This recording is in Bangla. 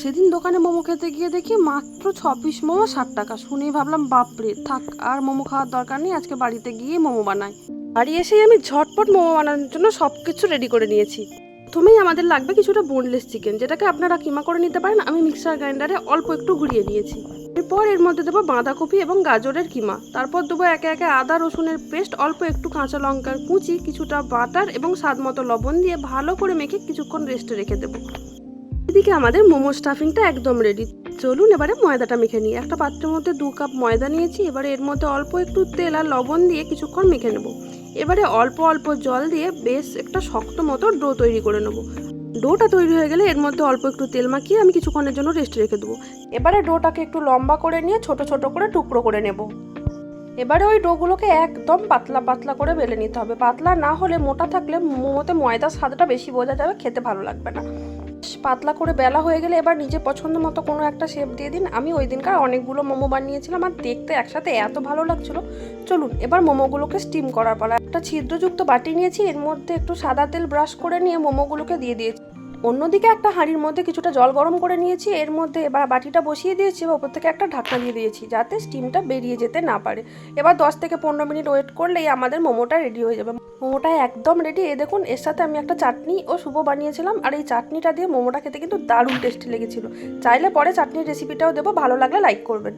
সেদিন দোকানে মোমো খেতে গিয়ে দেখি মাত্র ছ পিস মোমো, ষাট টাকা। শুনেই ভাবলাম, বাপরে, থাক, আর মোমো খাওয়ার দরকার নেই, আজকে বাড়িতে গিয়ে মোমো বানাই। বাড়ি এসেই আমি ঝটপট মোমো বানানোর জন্য সব কিছু রেডি করে নিয়েছি। প্রথমেই আমাদের লাগবে কিছুটা বোনলেস চিকেন যেটাকে আপনারা কিমা করে নিতে পারেন, আমি মিক্সার গ্রাইন্ডারে অল্প একটু ঘুরিয়ে নিয়েছি। এরপর এর মধ্যে দেবো বাঁধাকপি এবং গাজরের কিমা। তারপর দেবো একে একে আদা, রসুনের পেস্ট, অল্প একটু কাঁচা লঙ্কার কুচি, কিছুটা বাটার এবং স্বাদ মতো লবণ দিয়ে ভালো করে মেখে কিছুক্ষণ রেস্টে রেখে দেবো। এদিকে আমাদের মোমো স্টাফিংটা একদম রেডি চলুন এবারে ময়দাটা মেখে নিই। একটা পাত্রের মধ্যে দু কাপ ময়দা নিয়েছি, এবারে এর মধ্যে অল্প একটু তেল আর লবণ দিয়ে কিছুক্ষণ মেখে নেব। এবারে অল্প অল্প জল দিয়ে বেশ একটা শক্ত মতো ডো তৈরি করে নেব। ডোটা তৈরি হয়ে গেলে এর মধ্যে অল্প একটু তেল মাখিয়ে আমি কিছুক্ষণের জন্য রেস্টে রেখে দেবো। এবারে ডোটাকে একটু লম্বা করে নিয়ে ছোট ছোট করে টুকরো করে নেব। এবারে ওই ডোগুলোকে একদম পাতলা পাতলা করে বেলে নিতে হবে। পাতলা না হলে মোটা থাকলে মোমোতে ময়দার স্বাদটা বেশি বোঝা যাবে, খেতে ভালো লাগবে না। পাতলা করে বেলা হয়ে গেলে এবার নিজে পছন্দ মতো কোনো একটা শেপ দিয়ে দিন। আমি ওই দিনকার অনেকগুলো মোমো বানিয়েছিলাম আর দেখতে একসাথে এত ভালো লাগছিল। চলুন, এবার মোমোগুলোকে স্টিম করার পালা। একটা ছিদ্রযুক্ত বাটি নিয়েছি, এর মধ্যে একটু সাদা তেল ব্রাশ করে নিয়ে মোমোগুলোকে দিয়ে দিয়েছি। অন্যদিকে একটা হাঁড়ির মধ্যে কিছুটা জল গরম করে নিয়েছি, এর মধ্যে এবার বাটিটা বসিয়ে দিয়েছি এবার ওপর থেকে একটা ঢাকনা দিয়ে দিয়েছি যাতে স্টিমটা বেরিয়ে যেতে না পারে। এবার দশ থেকে পনেরো মিনিট ওয়েট করলেই আমাদের মোমোটা রেডি হয়ে যাবে। মোমোটা একদম রেডি। এ দেখুন, এর সাথে আমি একটা চাটনি ও শুভ বানিয়েছিলাম আর এই চাটনিটা দিয়ে মোমোটা খেতে কিন্তু দারুণ টেস্টি লেগেছিল। চাইলে পরে চাটনির রেসিপিটাও দেবো, ভালো লাগলে লাইক করবেন।